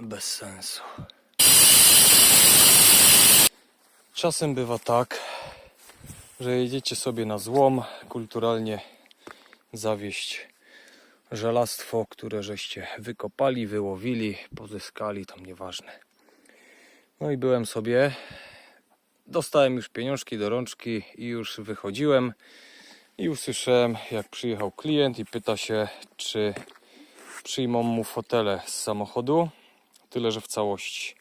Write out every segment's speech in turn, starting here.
bez sensu. Czasem bywa tak, że jedziecie sobie na złom, kulturalnie zawieść żelastwo, które żeście wykopali, wyłowili, pozyskali, tam nieważne. No i byłem sobie, dostałem już pieniążki do rączki i już wychodziłem i usłyszałem, jak przyjechał klient i pyta się, czy przyjmą mu fotele z samochodu, tyle że w całości.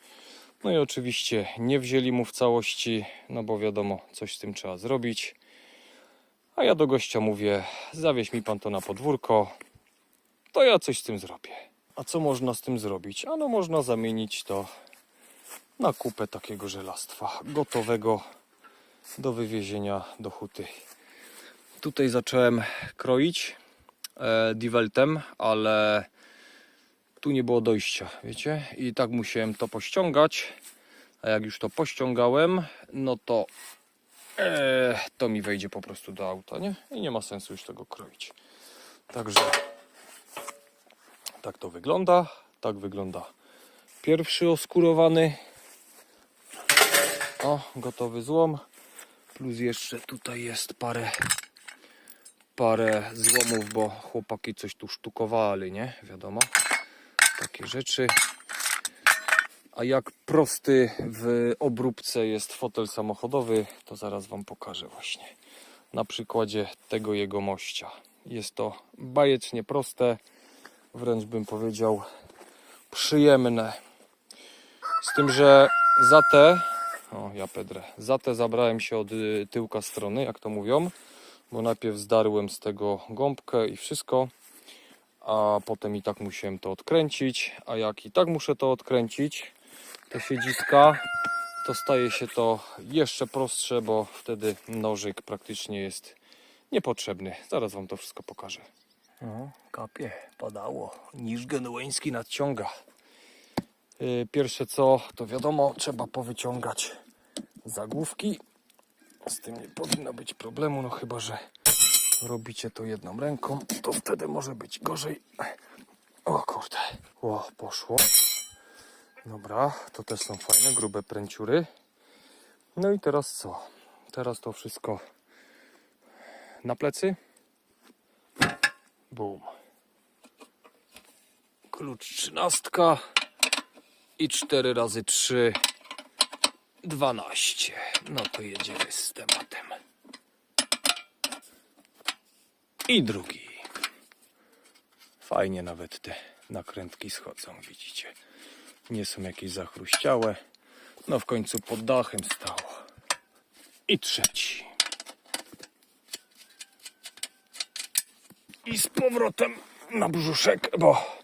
No i oczywiście nie wzięli mu w całości, no bo wiadomo, coś z tym trzeba zrobić. A ja do gościa mówię, zawieź mi pan to na podwórko, to ja coś z tym zrobię. A co można z tym zrobić? Ano można zamienić to na kupę takiego żelastwa, gotowego do wywiezienia do huty. Tutaj zacząłem kroić e, Diveltem, ale tu nie było dojścia, wiecie? I tak musiałem to pościągać. A jak już to pościągałem, no to e, to mi wejdzie po prostu do auta, nie? I nie ma sensu już tego kroić. Także tak to wygląda. Tak wygląda pierwszy oskurowany. O, gotowy złom. Plus jeszcze tutaj jest parę parę złomów, bo chłopaki coś tu sztukowali, nie? Wiadomo. Takie rzeczy. A jak prosty w obróbce jest fotel samochodowy, to zaraz Wam pokażę właśnie. Na przykładzie tego jego mościa. Jest to bajecznie proste, wręcz bym powiedział przyjemne. Z tym, że za te, o ja pedrę, za te zabrałem się od y, tyłka strony, jak to mówią, bo najpierw zdarłem z tego gąbkę i wszystko, a potem i tak musiałem to odkręcić, a jak i tak muszę to odkręcić, te siedziska, to staje się to jeszcze prostsze, bo wtedy nożyk praktycznie jest niepotrzebny. Zaraz Wam to wszystko pokażę. No, kapie, padało. Niż genueński nadciąga. Yy, Pierwsze co, to wiadomo, trzeba powyciągać zagłówki. Z tym nie powinno być problemu, no chyba, że robicie to jedną ręką, to wtedy może być gorzej. O kurde. O, poszło. Dobra, to też są fajne, grube pręciury. No i teraz co? Teraz to wszystko na plecy. Bum. Klucz trzynastka i 4 razy 3 12. No to jedziemy z tematem. I drugi. Fajnie nawet te nakrętki schodzą, widzicie. Nie są jakieś zachruściałe. No w końcu pod dachem stało. I trzeci. I z powrotem na brzuszek, bo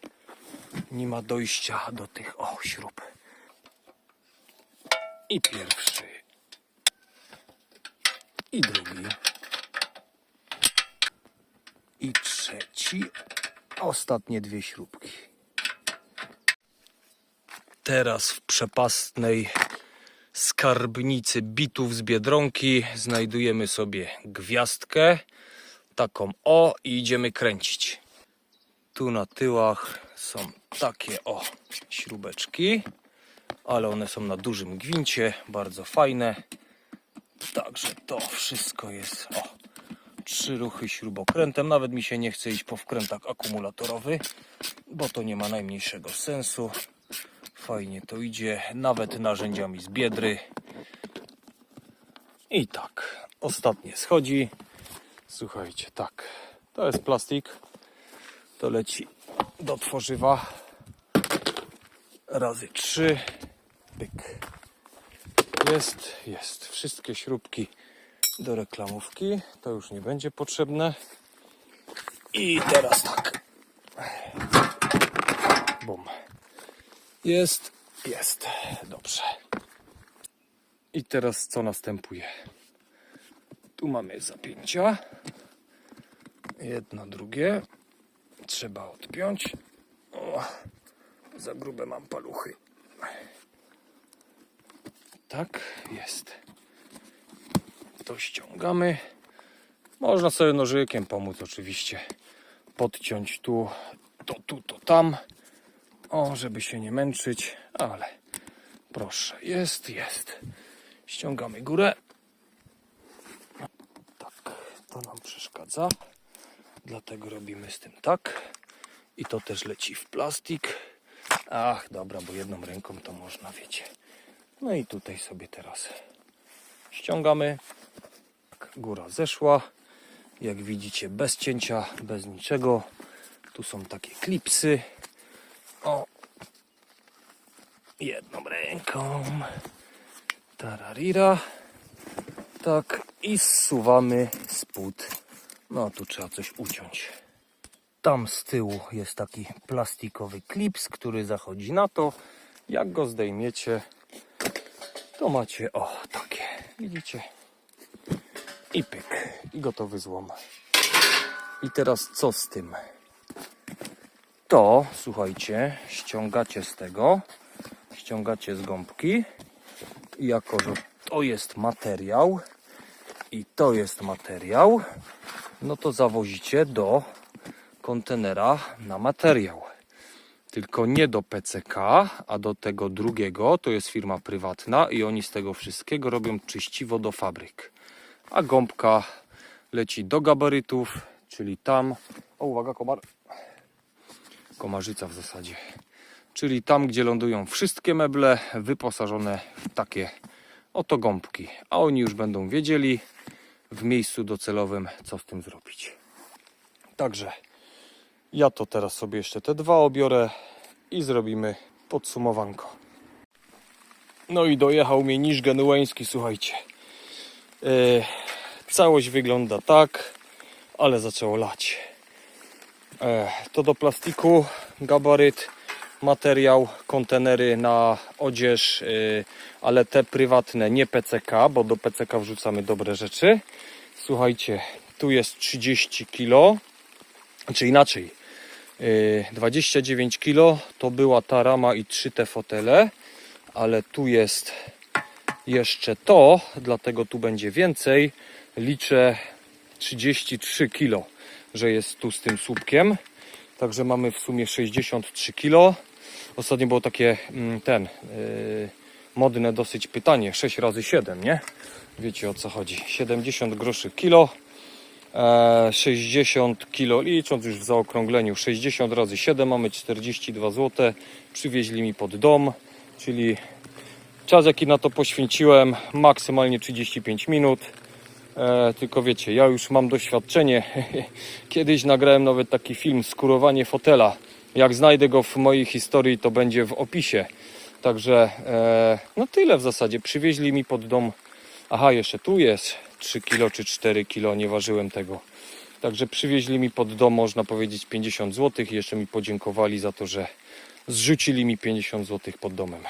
nie ma dojścia do tych o śrub. I pierwszy. I drugi. I trzeci. Ostatnie dwie śrubki. Teraz w przepastnej skarbnicy bitów z Biedronki znajdujemy sobie gwiazdkę. Taką o i idziemy kręcić. Tu na tyłach są takie o śrubeczki, ale one są na dużym gwincie, bardzo fajne. Także to wszystko jest o trzy ruchy śrubokrętem. Nawet mi się nie chce iść po wkrętak akumulatorowy, bo to nie ma najmniejszego sensu. Fajnie to idzie, nawet narzędziami z biedry. I tak, ostatnie schodzi. Słuchajcie, tak, to jest plastik. To leci do tworzywa. Razy trzy. Pyk. Jest, jest. Wszystkie śrubki do reklamówki. To już nie będzie potrzebne. I teraz tak. Bum. Jest, jest. Dobrze. I teraz co następuje? Tu mamy zapięcia. Jedno, drugie. Trzeba odpiąć. O, za grube mam paluchy. Tak, jest. To ściągamy. Można sobie nożykiem pomóc oczywiście. Podciąć tu, to tu, to tam. O, żeby się nie męczyć, ale proszę, jest, jest. Ściągamy górę. Tak, to nam przeszkadza. Dlatego robimy z tym tak. I to też leci w plastik. Ach, dobra, bo jedną ręką to można, wiecie. No i tutaj sobie teraz ściągamy. Tak, Góra zeszła. Jak widzicie, bez cięcia, bez niczego. Tu są takie klipsy. O, jedną ręką. Tararira. Tak, i zsuwamy spód. No, tu trzeba coś uciąć. Tam z tyłu jest taki plastikowy klips, który zachodzi na to. Jak go zdejmiecie, to macie o takie. Widzicie? I pyk. I gotowy złom. I teraz co z tym? To, słuchajcie, ściągacie z tego, ściągacie z gąbki. I jako, że to jest materiał i to jest materiał, no to zawozicie do kontenera na materiał. Tylko nie do PCK, a do tego drugiego, to jest firma prywatna i oni z tego wszystkiego robią czyściwo do fabryk. A gąbka leci do gabarytów, czyli tam. O, uwaga, komar. Komarzyca w zasadzie. Czyli tam, gdzie lądują wszystkie meble wyposażone w takie oto gąbki. A oni już będą wiedzieli w miejscu docelowym, co z tym zrobić. Także ja to teraz sobie jeszcze te dwa obiorę i zrobimy podsumowanko. No i dojechał mnie niż genueński, słuchajcie. Yy, całość wygląda tak, ale zaczęło lać. E, to do plastiku, gabaryt, materiał, kontenery na odzież, yy, ale te prywatne, nie PCK, bo do PCK wrzucamy dobre rzeczy. Słuchajcie, tu jest 30 kg, czy inaczej, yy, 29 kg to była ta rama i trzy te fotele, ale tu jest jeszcze to, dlatego tu będzie więcej. Liczę 33 kg, że jest tu z tym słupkiem. Także mamy w sumie 63 kg. Ostatnio było takie mm, ten yy, modne dosyć pytanie 6 razy 7, nie? Wiecie o co chodzi. 70 groszy kilo. E, 60 kilo, licząc już w zaokrągleniu, 60 razy 7 mamy 42 zł. Przywieźli mi pod dom, czyli czas jaki na to poświęciłem, maksymalnie 35 minut. E, tylko wiecie, ja już mam doświadczenie. Kiedyś nagrałem nawet taki film Skurowanie fotela. Jak znajdę go w mojej historii, to będzie w opisie. Także e, no tyle w zasadzie. Przywieźli mi pod dom. Aha, jeszcze tu jest 3 kilo czy 4 kilo, nie ważyłem tego. Także przywieźli mi pod dom, można powiedzieć, 50 zł i jeszcze mi podziękowali za to, że zrzucili mi 50 zł pod domem.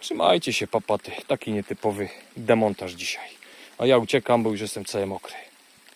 Trzymajcie się, papaty. Taki nietypowy demontaż dzisiaj. A ja uciekam, bo już jestem cały mokry.